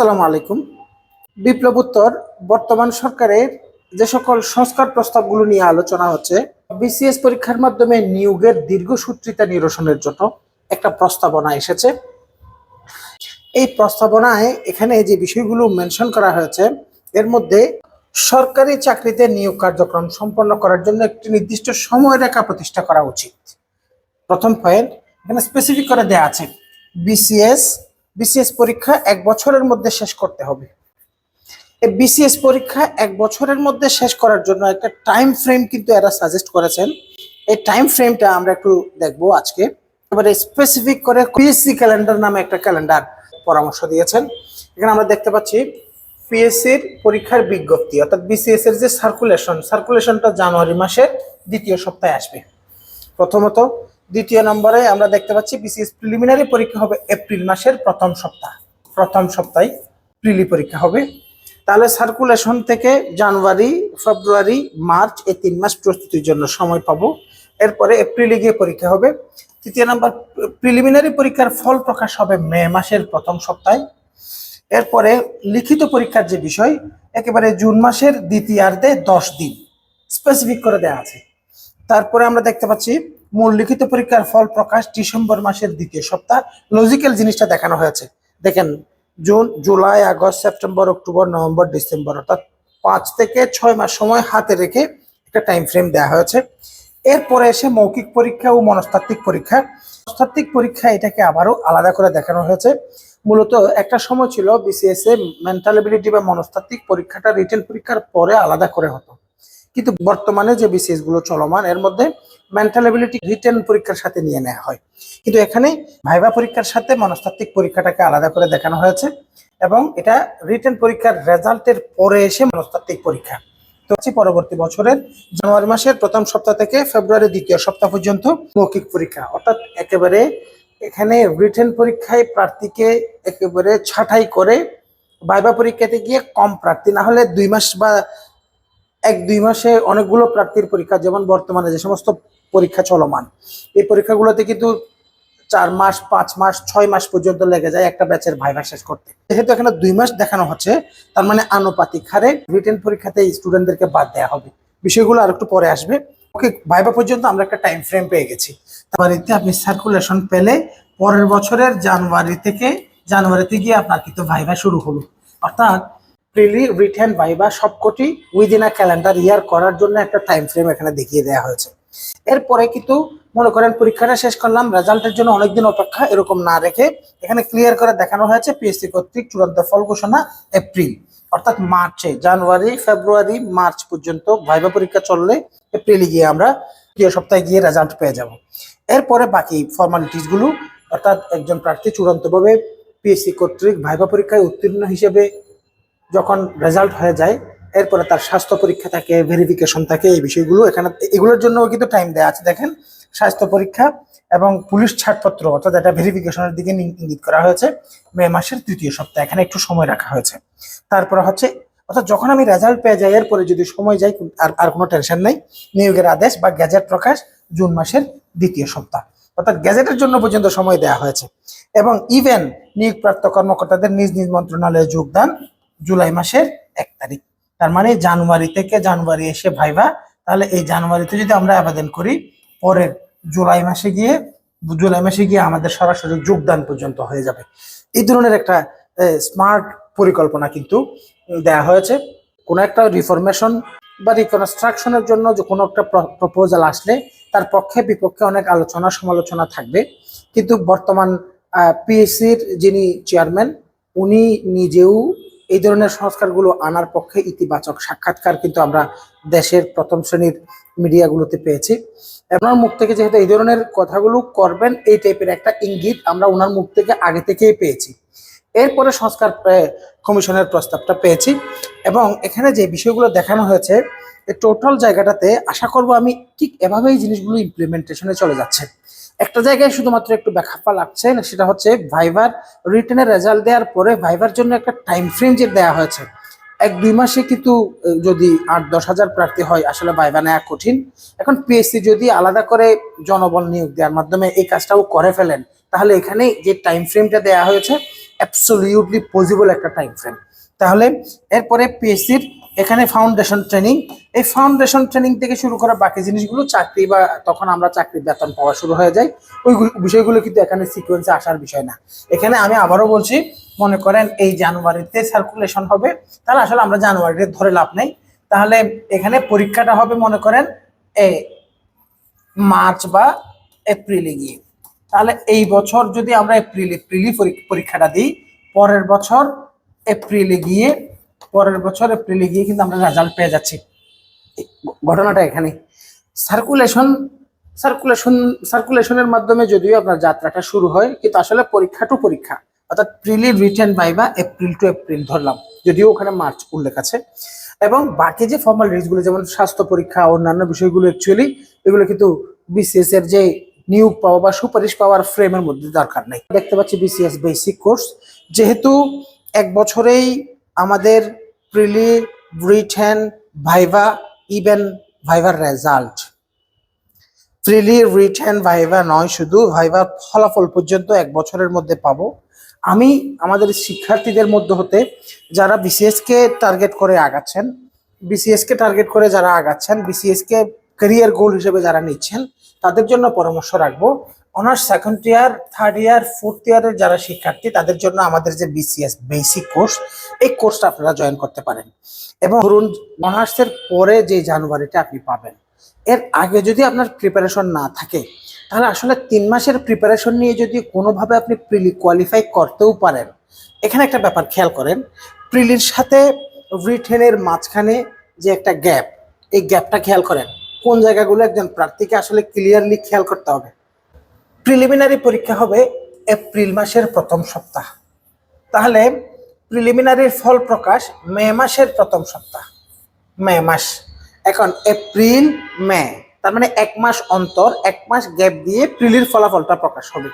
আসসালামু আলাইকুম। বিপ্লবোত্তর বর্তমান সরকারের যে সকল সংস্কার প্রস্তাবগুলো নিয়ে আলোচনা হচ্ছে, বিসিএস পরীক্ষার মাধ্যমে নিয়োগের দীর্ঘসূত্রিতা নিরসনের জন্য একটা প্রস্তাবনা এসেছে। এই প্রস্তাবনায় এখানে যে বিষয়গুলো মেনশন করা হয়েছে, এর মধ্যে সরকারি চাকরিতে নিয়োগ কার্যক্রম সম্পন্ন করার জন্য একটি নির্দিষ্ট সময়রেখা প্রতিষ্ঠা করা উচিত। প্রথম পয়েন্ট এখানে স্পেসিফিক করে দেয়া আছে, বিসিএস বিসিএস পরীক্ষা এক বছরের মধ্যে শেষ করতে হবে। এই বিসিএস পরীক্ষা এক বছরের মধ্যে শেষ করার জন্য একটা টাইম ফ্রেম কিন্তু এরা সাজেস্ট করেছেন। এই টাইম ফ্রেমটা আমরা একটু দেখব আজকে। এবারে স্পেসিফিক করে পিএসসি ক্যালেন্ডার নামে একটা ক্যালেন্ডার পরামর্শ দিয়েছেন। এখানে আমরা দেখতে পাচ্ছি পিএসসির পরীক্ষার বিজ্ঞপ্তি, অর্থাৎ বিসিএস এর যে সার্কুলেশন সার্কুলেশনটা জানুয়ারি মাসের দ্বিতীয় সপ্তাহে আসবে। প্রথমত দ্বিতীয় নম্বরে আমরা দেখতে পাচ্ছি বিসিএস প্রিলিমিনারি পরীক্ষা হবে এপ্রিল মাসের প্রথম সপ্তাহ। প্রথম সপ্তাহে প্রিলি পরীক্ষা হবে। তাহলে সার্কুলেশন থেকে জানুয়ারি, ফেব্রুয়ারি, মার্চ এই তিন মাস প্রস্তুতির জন্য সময় পাবো। এরপরে এপ্রিলে গিয়ে পরীক্ষা হবে। তৃতীয় নম্বর, প্রিলিমিনারি পরীক্ষার ফল প্রকাশ হবে মে মাসের প্রথম সপ্তাহে। এরপরে লিখিত পরীক্ষার যে বিষয়, একেবারে জুন মাসের দ্বিতীয়ার্ধে দশ দিন। স্পেসিফিক করে দেওয়া আছে। তারপরে আমরা দেখতে পাচ্ছি মূল লিখিত পরীক্ষার ফল প্রকাশ ডিসেম্বর মাসের দ্বিতীয় সপ্তাহ। লজিক্যাল জিনিসটা দেখানো হয়েছে। দেখেন June July August September October November December অর্থাৎ পাঁচ থেকে ছয় মাস সময় হাতে রেখে একটা টাইম ফ্রেম দেওয়া হয়েছে। এরপরে এসে মৌখিক পরীক্ষা ও মনস্তাত্ত্বিক পরীক্ষা। মনস্তাত্ত্বিক পরীক্ষা এটাকে আবারও আলাদা করে দেখানো হয়েছে। মূলত একটা সময় ছিল বিসিএস এ মেন্টাল বা মনস্তাত্ত্বিক পরীক্ষাটা রিটেন পরীক্ষার পরে আলাদা করে হতো। কিন্তু বর্তমানে যে বিসিএসগুলো চলমান, এর মধ্যে মেন্টাল এবিলিটি রিটেন পরীক্ষার সাথে নিয়ে নেওয়া হয়। কিন্তু এখানে ভাইবা পরীক্ষার সাথে মনস্তাত্ত্বিক পরীক্ষাটাকে আলাদা করে দেখানো হয়েছে এবং এটা রিটেন পরীক্ষার রেজাল্টের পরে এসে মনস্তাত্ত্বিক পরীক্ষা। তো পরবর্তী বছরের জানুয়ারি মাসের প্রথম সপ্তাহ থেকে ফেব্রুয়ারি দ্বিতীয় সপ্তাহ পর্যন্ত মৌখিক পরীক্ষা। অর্থাৎ একেবারে এখানে রিটেন পরীক্ষায় প্রার্থীকে একেবারে ছাঁটাই করে ভাইবা পরীক্ষাতে গিয়ে কম প্রার্থী, না হলে দুই মাস বা এক, দুই মাসে অনেকগুলো প্রার্থীর পরীক্ষা, যেমন বর্তমানে যে সমস্ত পরীক্ষা চলমান। এই পরীক্ষাগুলোতে কিন্তু চার মাস, পাঁচ মাস, ছয় মাস পর্যন্ত লেগে যায় একটা ব্যাচের ভাইভা শেষ করতে। যেহেতু এখানে দুই মাস দেখানো হচ্ছে, তার মানে আনুপাতিক হারে রিটেন পরীক্ষাতে স্টুডেন্টদেরকে বাদ দেওয়া হবে। বিষয়গুলো আর একটু পরে আসবে। ওকে ভাইবা পর্যন্ত আমরা একটা টাইম ফ্রেম পেয়ে গেছি। জানুয়ারিতে আপনি সার্কুলেশন পেলে পরের বছরের জানুয়ারি থেকে, জানুয়ারিতে গিয়ে আপনার কিন্তু ভাইভা শুরু হলো। অর্থাৎ প্রিলি রিটেন ভাইবা সবকটি উইদিন আ ক্যালেন্ডার ইয়ার করার জন্য একটা টাইম ফ্রেম এখানে দেখিয়ে দেওয়া হয়েছে। এরপরে কিন্তু মনে করেন পরীক্ষাটা শেষ করলাম রেজাল্টের জন্য অনেকদিন অপেক্ষা এরকম না রেখে এখানে ক্লিয়ার করে দেখানো হয়েছে পিএসসি কর্তৃক চূড়ান্ত ফল ঘোষণা এপ্রিল অর্থাৎ মার্চে জানুয়ারি ফেব্রুয়ারি মার্চ পর্যন্ত ভাইবা পরীক্ষা চললে এপ্রিলে গিয়ে আমরা দ্বিতীয় সপ্তাহে গিয়ে রেজাল্ট পেয়ে যাব। এরপরে বাকি ফর্মালিটিসগুলো, অর্থাৎ একজন প্রার্থী চূড়ান্তভাবে পিএসসি কর্তৃক ভাইবা পরীক্ষায় উত্তীর্ণ হিসেবে যখন রেজাল্ট হয়ে যায়, এরপরে তার স্বাস্থ্য পরীক্ষা থাকে ভেরিফিকেশন থাকে, এই বিষয়গুলো এখানে, এগুলোর জন্য কিন্তু টাইম দেওয়া আছে। দেখেন, স্বাস্থ্য পরীক্ষা এবং পুলিশ ছাড়পত্র, অর্থাৎ এটা ভেরিফিকেশনের দিকে ইঙ্গিত করা হয়েছে। মে মাসের তৃতীয় সপ্তাহে, এখানে একটু সময় রাখা হয়েছে। তারপরে হচ্ছে, অর্থাৎ যখন আমি রেজাল্ট পেয়ে যাই, এরপরে যদি সময় যাই আর আর কোনো টেনশন নেই। নিয়োগের আদেশ বা গ্যাজেট প্রকাশ জুন মাসের দ্বিতীয় সপ্তাহ। অর্থাৎ গ্যাজেটের জন্য পর্যন্ত সময় দেওয়া হয়েছে। এবং ইভেন নিয়োগপ্রাপ্ত কর্মকর্তাদের নিজ নিজ মন্ত্রণালয়ে যোগদান জুলাই মাসের এক তারিখ। তার মানে জানুয়ারি থেকে জানুয়ারি এসে ভাইবা, তাহলে এই জানুয়ারিতে যদি আমরা আবেদন করি, পরের জুলাই মাসে গিয়ে, জুলাই মাসে গিয়ে আমাদের সরাসরি যোগদান পর্যন্ত হয়ে যাবে। এই ধরনের একটা স্মার্ট পরিকল্পনা কিন্তু দেয়া হয়েছে। কোনো একটা রিফরমেশন বা রিকনস্ট্রাকশনের জন্য যে কোনো একটা প্রপোজাল আসলে তার পক্ষে বিপক্ষে অনেক আলোচনা, সমালোচনা থাকবে। কিন্তু বর্তমান পিএসসির যিনি চেয়ারম্যান উনি নিজেও এই ধরনের সংস্কারগুলো আনার পক্ষে ইতিবাচক সাক্ষাৎকার কিন্তু আমরা দেশের প্রথম শ্রেণির মিডিয়াগুলোতে পেয়েছি। ওনার মুখ থেকে যেহেতু এই ধরনের কথাগুলো করবেন, এই টাইপের একটা ইঙ্গিত আমরা ওনার মুখ থেকে আগে থেকেই পেয়েছি। এরপরে সংস্কার কমিশনের প্রস্তাবটা পেয়েছি এবং এখানে যে বিষয়গুলো দেখানো হয়েছে টোটাল জায়গাটাতে আশা করব আমি ঠিক এভাবেই জিনিসগুলো ইমপ্লিমেন্টেশনে চলে যাচ্ছে। একটা জায়গায় শুধুমাত্র একটু ব্যাখ্যা লাগছে সেটা হচ্ছে ভাইভার রিটেনের রেজাল্ট দেওয়ার পরে ভাইভার জন্য একটা টাইম ফ্রেম যে দেওয়া হয়েছে, এক দুই মাসে কিন্তু যদি আট দশ হাজার প্রার্থী হয়, আসলে ভাইভা নেওয়া কঠিন। এখন পিএসসি যদি আলাদা করে জনবল নিয়োগ দেওয়ার মাধ্যমে এই কাজটাও করে ফেলেন, তাহলে এখানে যে টাইম ফ্রেমটা দেওয়া হয়েছে অ্যাবসলিউটলি পসিবল একটা টাইম ফ্রেম তাহলে এরপরে পিএসসির এখানে ফাউন্ডেশন ট্রেনিং এই ফাউন্ডেশন ট্রেনিং থেকে শুরু করা বাকি জিনিসগুলো চাকরি বা তখন আমরা চাকরির বেতন পাওয়া শুরু হয়ে যায়। ওই বিষয়গুলো কিন্তু এখানে সিকোয়েন্সে আসার বিষয় না। এখানে আমি আবারও বলছি, মনে করেন এই জানুয়ারিতে সার্কুলেশন হবে, তাহলে আসলে আমরা জানুয়ারিতে ধরে লাভ নেই। তাহলে এখানে পরীক্ষাটা হবে মনে করেন এ মার্চ বা এপ্রিলে গিয়ে। তাহলে এই বছর যদি আমরা এপ্রিল, এপ্রিলই পরী- পরীক্ষাটা দিই, পরের বছর এপ্রিলে গিয়ে, পরের বছর এপ্রিলে গিয়ে কিন্তু আমরা রেজাল্ট পেয়ে যাচ্ছি। ঘটনাটা এখানে। সার্কুলেশন সার্কুলেশন সার্কুলেশনের মাধ্যমে যদিও আপনার যাত্রাটা শুরু হয়, কিন্তু আসলে পরীক্ষা টু পরীক্ষা, অর্থাৎ prelim written viva April to April ধরলাম, যদিও ওখানে মার্চ উল্লেখ আছে। এবং বাকি যে ফর্মালগুলো, যেমন স্বাস্থ্য পরীক্ষা, অন্যান্য বিষয়গুলো অ্যাকচুয়ালি এগুলো কিন্তু বিসিএস এর যে নিয়োগ পাওয়া বা সুপারিশ পাওয়ার ফ্রেমের মধ্যে দরকার নেই। দেখতে পাচ্ছি বিসিএস বেসিক কোর্স যেহেতু এক বছরেই আমাদের প্রিলি রিটেন ভাইভা, ইভেন ভাইভার রেজাল্ট। প্রিলি রিটেন ভাইভা নয়, শুধু ভাইভার ফলাফল পর্যন্ত এক বছরের মধ্যে পাবো। আমি আমাদের শিক্ষার্থীদের মধ্যে হতে যারা বিসিএসকে টার্গেট করে আগাচ্ছেন বিসিএসকে টার্গেট করে যারা আগাচ্ছেন বিসিএস কে ক্যারিয়ার গোল হিসেবে যারা নিচ্ছেন, তাদের জন্য পরামর্শ রাখব। Honours second year third year fourth ইয়ারের যারা শিক্ষার্থী, তাদের জন্য আমাদের যে বিসিএস বেসিক কোর্স এই কোর্সটা আপনারা জয়েন করতে পারেন। এবং ধরুন অনার্সের পরে যে জানুয়ারিটা আপনি পাবেন, এর আগে যদি আপনার প্রিপারেশন না থাকে, তাহলে আসলে তিন মাসের প্রিপারেশন নিয়ে যদি কোনোভাবে আপনি প্রিলি কোয়ালিফাই করতেও পারেন, এখানে একটা ব্যাপার খেয়াল করেন প্রিলির সাথে রিটেনের মাঝখানে যে একটা গ্যাপ এই গ্যাপটা খেয়াল করেন, কোন জায়গাগুলো একজন প্রার্থীকে আসলে ক্লিয়ারলি খেয়াল করতে হবে। প্রিলিমিনারি পরীক্ষা হবে এপ্রিল মাসের প্রথম সপ্তাহ। তাহলে প্রিলিমিনারির ফল প্রকাশ মে মাসের প্রথম সপ্তাহ। মে মাস। এখন এপ্রিল, মে। তার মানে এক মাস অন্তর, এক মাস গ্যাপ দিয়ে প্রিলির ফলাফলটা প্রকাশ হবে।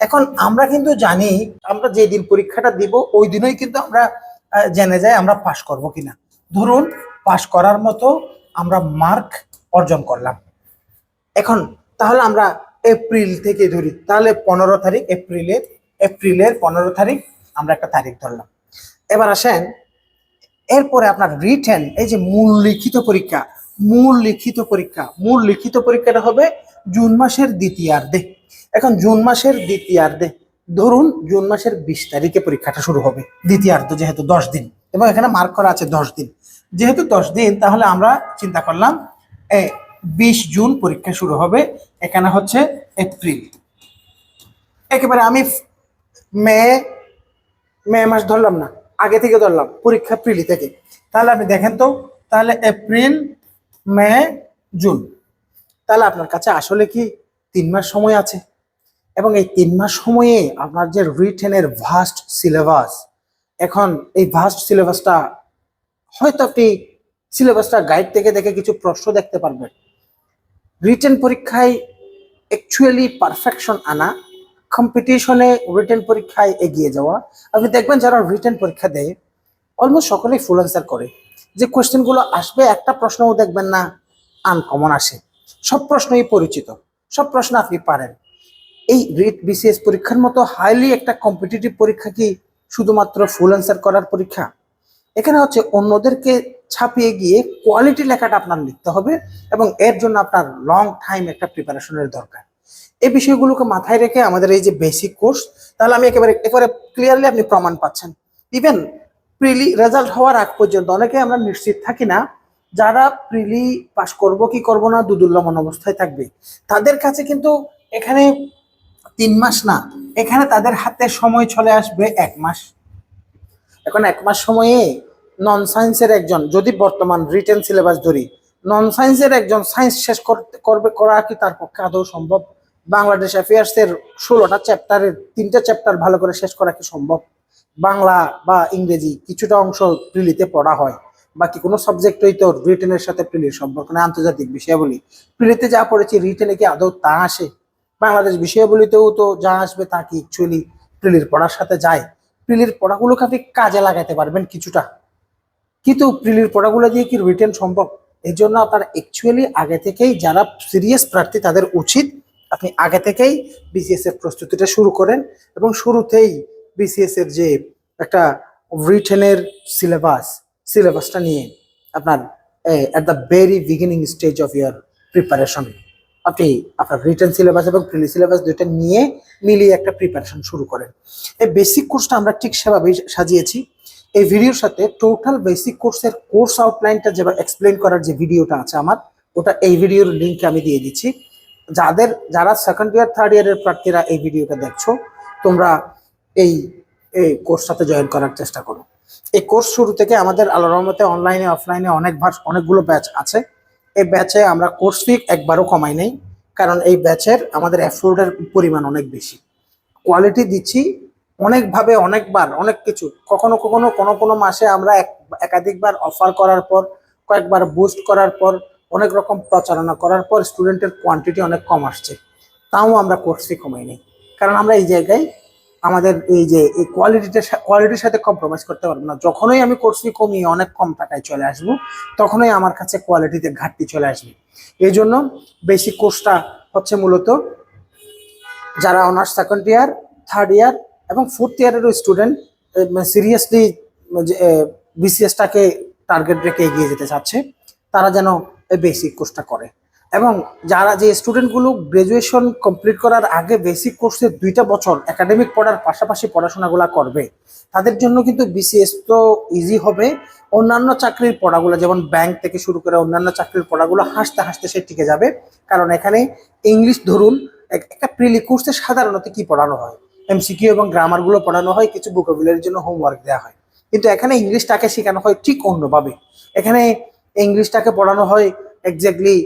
এখন আমরা কিন্তু জানি, আমরা যে দিন পরীক্ষাটা দিব, ওই দিনই কিন্তু আমরা জেনে যাই আমরা পাশ করব কিনা। ধরুন, পাশ করার মতো আমরা মার্ক অর্জন করলাম। এখন তাহলে আমরা এপ্রিল থেকে ধরি, তাহলে পনেরো তারিখ এপ্রিলের এপ্রিলের পনেরো তারিখ আমরা একটা তারিখ ধরলাম। এবার আসেন, এরপরে আপনার রিটেন এই যে মূল লিখিত পরীক্ষা, মূল লিখিত পরীক্ষা, মূল লিখিত পরীক্ষাটা হবে জুন মাসের দ্বিতীয়ার্ধে। এখন জুন মাসের দ্বিতীয়ার্ধে, ধরুন জুন মাসের বিশ তারিখে পরীক্ষাটা শুরু হবে, দ্বিতীয়ার্ধ যেহেতু দশ দিন, এবং এখানে মার্ক করা আছে দশ দিন। যেহেতু দশ দিন, তাহলে আমরা চিন্তা করলাম বিশ জুন পরীক্ষা শুরু হবে, এখানে হচ্ছে এপ্রিল। একেবারে আমি মে মে মাস ধরলাম না, আগে থেকে ধরলাম, পরীক্ষা প্রিলি থেকে। তাহলে আপনি দেখেন তো, তাহলে এপ্রিল, মে, জুন। তাহলে আপনার কাছে আসলে কি তিন মাস সময় আছে? এবং এই তিন মাস সময়ে আপনার যে রিটেনের ভাস্ট সিলেবাস এখন এই ভাস্ট সিলেবাসটা হয়তো আপনি সিলেবাসটা গাইড থেকে দেখে কিছু প্রশ্ন দেখতে পারবেন। রিটেন পরীক্ষায় অ্যাকচুয়ালি পারফেকশন আনা কম্পিটিশনে রিটেন পরীক্ষায় এগিয়ে যাওয়া। আপনি দেখবেন যারা রিটেন পরীক্ষা দেয় অলমোস্ট সকলেই ফুল অ্যান্সার করে। যে কোয়েশ্চেনগুলো আসবে, একটা প্রশ্নও দেখবেন না আনকমন আসে। সব প্রশ্নই পরিচিত, সব প্রশ্ন আপনি পারেন। এই রিট বিসিএস পরীক্ষার মতো হাইলি একটা কম্পিটিটিভ পরীক্ষা কি শুধুমাত্র ফুল অ্যান্সার করার পরীক্ষা? এখানে হচ্ছে অন্যদেরকে ছাপিয়ে গিয়ে কোয়ালিটি লেখাটা আপনার লিখতে হবে এবং এর জন্য আপনার লং টাইম একটা প্রিপারেশনের দরকার। এই বিষয়গুলোকে মাথায় রেখে আমাদের এই যে বেসিক কোর্স তাহলে আমি একেবারে একেবারে ক্লিয়ারলি আপনি প্রমাণ পাচ্ছেন। ইভেন প্রিলি রেজাল্ট হওয়ার আগ পর্যন্ত অনেকে আমরা নিশ্চিত থাকি না, যারা প্রিলি পাশ করব কি করব না দুদুল্যমান অবস্থায় থাকবে, তাদের কাছে কিন্তু এখানে তিন মাস না, এখানে তাদের হাতে সময় চলে আসবে এক মাস। এখন এক মাস সময়ে নন সায়েন্সের একজন, যদি বর্তমান রিটেন সিলেবাস ধরি নন সায়েন্সের একজন সায়েন্স শেষ করবে, করা কি তার পক্ষে আদৌ সম্ভব? বাংলাদেশ অ্যাফেয়ার্স এর ষোলোটা চ্যাপ্টারের তিনটা চ্যাপ্টার ভালো করে শেষ করা কি সম্ভব? বাংলা বা ইংরেজি কিছুটা অংশ প্রিলিতে পড়া হয়, বাকি কোনো সাবজেক্টই তো রিটেনের সাথে প্রিলির সম্পর্ক নেই আন্তর্জাতিক বিষয়াবলী। প্রিলিতে যা পড়েছি রিটেনে কি আদৌ তা আসে? বাংলাদেশ বিষয়াবলীতেও তো যা আসবে তা কি অ্যাকচুয়ালি প্রিলির পড়ার সাথে যায়? প্রিলির পড়াগুলোকে আপনি কাজে লাগাতে পারবেন কিছুটা। কিন্তু প্রিলির পড়াগুলো দিয়ে কি রিটেন সম্ভব? এই জন্য আপনার অ্যাকচুয়ালি আগে থেকেই যারা সিরিয়াস প্রার্থী তাদের উচিত আপনি আগে থেকেই বিসিএস এর প্রস্তুতিটা শুরু করেন এবং শুরুতেই বিসিএস এর যে একটা রিটেনের সিলেবাস সিলেবাসটা নিয়ে আপনার at the very beginning stage of year preparation আপনি আপনার রিটেন সিলেবাস এবং প্রিলি সিলেবাস দুইটা নিয়ে মিলিয়ে একটা প্রিপারেশন শুরু করেন। এই বেসিক কোর্সটা আমরা ঠিক সেভাবেই সাজিয়েছি। এই ভিডিওর সাথে টোটাল বেসিক কোর্সের কোর্স আউটলাইনটা যেভাবে এক্সপ্লেন করার যে ভিডিওটা আছে আমার, ওটা এই ভিডিওর লিঙ্ক আমি দিয়ে দিচ্ছি। যাদের, যারা সেকেন্ড ইয়ার থার্ড ইয়ারের প্রার্থীরা এই ভিডিওটা দেখছ, তোমরা এই এই কোর্সটাতে জয়েন করার চেষ্টা করো। এই কোর্স শুরু থেকে আমাদের আল্লাহ রহমতে অনলাইনে অফলাইনে অনেক ভার অনেকগুলো ব্যাচ আছে। এই ব্যাচে আমরা কোর্স ফি একবারও কমাই নেই, কারণ এই ব্যাচের আমাদের অ্যাফোর্ডের পরিমাণ অনেক বেশি। কোয়ালিটি দিচ্ছি অনেকভাবে, অনেকবার, অনেক কিছু। কখনো কখনো, কোনো কোনো মাসে আমরা এক, একাধিকবার অফার করার পর, কয়েকবার বুস্ট করার পর, অনেক রকম প্রচারণা করার পর স্টুডেন্টের কোয়ান্টিটি অনেক কম আসছে। তাও আমরা কোর্স ফি কমাই নেই কারণ আমরা এই জায়গায় আমাদের এই যে, এই কোয়ালিটিটা কোয়ালিটির সাথে কম্প্রোমাইজ করতে পারব না। যখনই আমি কোর্স ফি কমিয়ে অনেক কম টাকায় চলে আসব, তখনই আমার কাছে কোয়ালিটিতে ঘাটতি চলে আসবে। এই জন্য বেশি কোর্সটা হচ্ছে মূলত যারা honours second year third year এবং ফোর্থ ইয়ারেরও স্টুডেন্ট সিরিয়াসলি বিসিএসটাকে টার্গেট রেখে এগিয়ে যেতে চাচ্ছে, তারা যেন এই বেসিক কোর্সটা করে। এবং যারা যে স্টুডেন্টগুলো গ্রাজুয়েশন কমপ্লিট করার আগে বেসিক কোর্সে দুইটা বছর একাডেমিক পড়ার পাশাপাশি পড়াশোনাগুলো করবে, তাদের জন্য কিন্তু বিসিএস তো ইজি হবে। অন্যান্য চাকরির পড়াগুলো, যেমন ব্যাংক থেকে শুরু করে অন্যান্য চাকরির পড়াগুলো হাসতে হাসতে সে টিকে যাবে। কারণ এখানে ইংলিশ ধরুন, এক- একটা প্রিলি কোর্সে সাধারণত কি পড়ানো হয়? এমসিকিউ এবং গ্রামারগুলো পড়ানো হয়, কিছু ভোকাবুলারির জন্য হোমওয়ার্ক দেওয়া হয়। কিন্তু এখানে ইংলিশটাকে শেখানো হয় ঠিক অন্যভাবে। এখানে ইংলিশটাকে পড়ানো হয় এক্স্যাক্টলি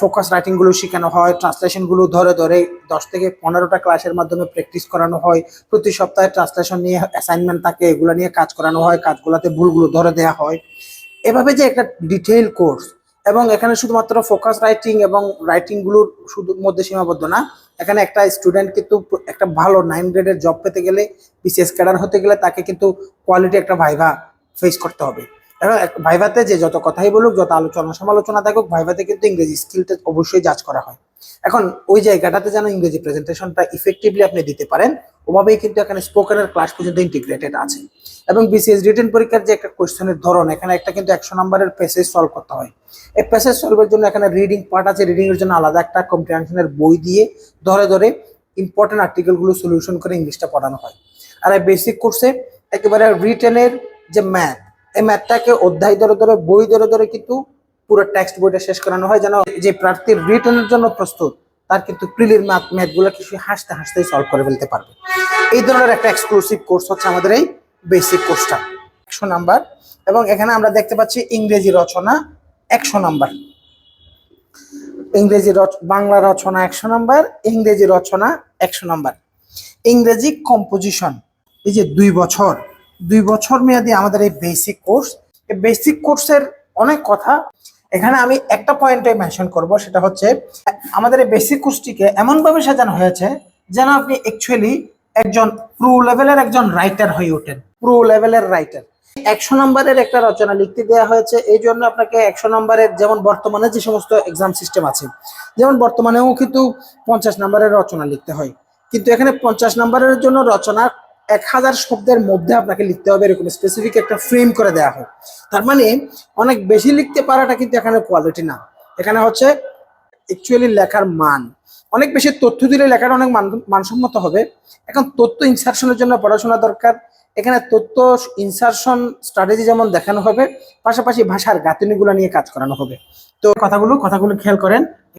ফোকাস রাইটিংগুলো শেখানো হয় ট্রান্সলেশনগুলো ধরে ধরে দশ থেকে পনেরোটা ক্লাসের মাধ্যমে প্র্যাকটিস করানো হয়। প্রতি সপ্তাহে ট্রান্সলেশন নিয়ে অ্যাসাইনমেন্ট থাকে, এগুলো নিয়ে কাজ করানো হয়, কাজগুলোতে ভুলগুলো ধরে দেওয়া হয়। এভাবে যে একটা ডিটেইল কোর্স এবং এখানে শুধুমাত্র ফোকাস রাইটিং এবং রাইটিংগুলোর শুধু মধ্যে সীমাবদ্ধ না এখানে একটা স্টুডেন্ট কিন্তু একটা ভালো নাইন গ্রেডের জব পেতে গেলে বিশেষ ক্যাডার হতে গেলে তাকে কিন্তু কোয়ালিটি একটা ভাইভা ফেস করতে হবে। এবং ভাইভাতে যে যত কথাই বলুক, যত আলোচনা সমালোচনা থাকুক ভাইভাতে কিন্তু ইংরেজি স্কিলটা অবশ্যই জাজ করা হয়। এখন ওই জায়গাটাতে যেন ইংরেজি প্রেজেন্টেশনটা ইফেক্টিভলি আপনি দিতে পারেন, ওভাবেই কিন্তু এখানে স্পোকেনের ক্লাস পর্যন্ত ইন্টিগ্রেটেড আছে। এবং বিসিএস রিটেন পরীক্ষার যে একটা কোয়েশ্চেনের ধরন, এখানে একটা কিন্তু একশো নম্বরের প্যাসেজ সলভ করতে হয়। এই প্যাসেজ সলভের জন্য এখানে রিডিং পার্ট আছে রিডিং এর জন্য আলাদা একটা কম্প্রিহেনশনের বই দিয়ে ধরে ধরে ইম্পর্টেন্ট আর্টিকেলগুলো সলিউশন করে ইংলিশটা পড়ানো হয়। আর এই বেসিক কোর্সে একেবারে রিটেনের যে ম্যাথ এই ম্যাথটাকে অধ্যায় ধরে ধরে, বই ধরে ধরে কিন্তু পুরো টেক্সট বইটা শেষ করানো হয় যেন যে প্রার্থীর রিটেনের জন্য প্রস্তুত, তার কিন্তু প্রিলির ম্যাথ ম্যাথগুলো কিছু হাসতে হাসতেই সলভ করে ফেলতে পারবে। এই ধরনের একটা এক্সক্লুসিভ কোর্স হচ্ছে আমাদের এই বেসিক কোর্সটা একশো নাম্বার। এবং এখানে আমরা দেখতে পাচ্ছি ইংরেজি রচনা একশো নাম্বার। ইংরেজি বাংলা রচনা একশো নাম্বার, ইংরেজি রচনা একশো নাম্বার। ইংরেজি কম্পোজিশন এই যে দুই বছর দুই বছর মেয়াদি আমাদের এই বেসিক কোর্স এই বেসিক কোর্সের অনেক কথা এখানে আমি একটা পয়েন্টে মেনশন করব, সেটা হচ্ছে আমাদের এই বেসিক কোর্সটিকে এমনভাবে সাজানো হয়েছে যেন আপনি অ্যাকচুয়ালি একজন প্রো লেভেলের একজন রাইটার হয়ে ওঠেন। প্রো লেভেলের রাইটার একশো নম্বরের একটা রচনা লিখতে দেওয়া হয়েছে, এই জন্য আপনাকে একশো নম্বরের যেমন বর্তমানে যে সমস্ত এক্সাম সিস্টেম আছে, যেমন বর্তমানেও কিন্তু পঞ্চাশ নম্বরের রচনা লিখতে হয়। কিন্তু এখানে পঞ্চাশ নম্বরের জন্য রচনা এক হাজার শব্দের মধ্যে আপনাকে লিখতে হবে, এরকম স্পেসিফিক একটা ফ্রেম করে দেওয়া হয়। তার মানে অনেক বেশি লিখতে পারাটা কিন্তু এখানে কোয়ালিটি না। এখানে হচ্ছে অ্যাকচুয়ালি লেখার মান। অনেক বেশি তথ্য দিলে লেখাটা অনেক মান- মানসম্মত হবে। এখন তথ্য ইনসারশনের জন্য পড়াশোনা দরকার। এখানে তথ্য ইনসারশন স্ট্র্যাটেজি যেমন দেখানো হবে, পাশাপাশি ভাষার গাঁথনিগুলো নিয়ে কাজ করানো হবে। তো কথাগুলো কথাগুলো খেয়াল করেন।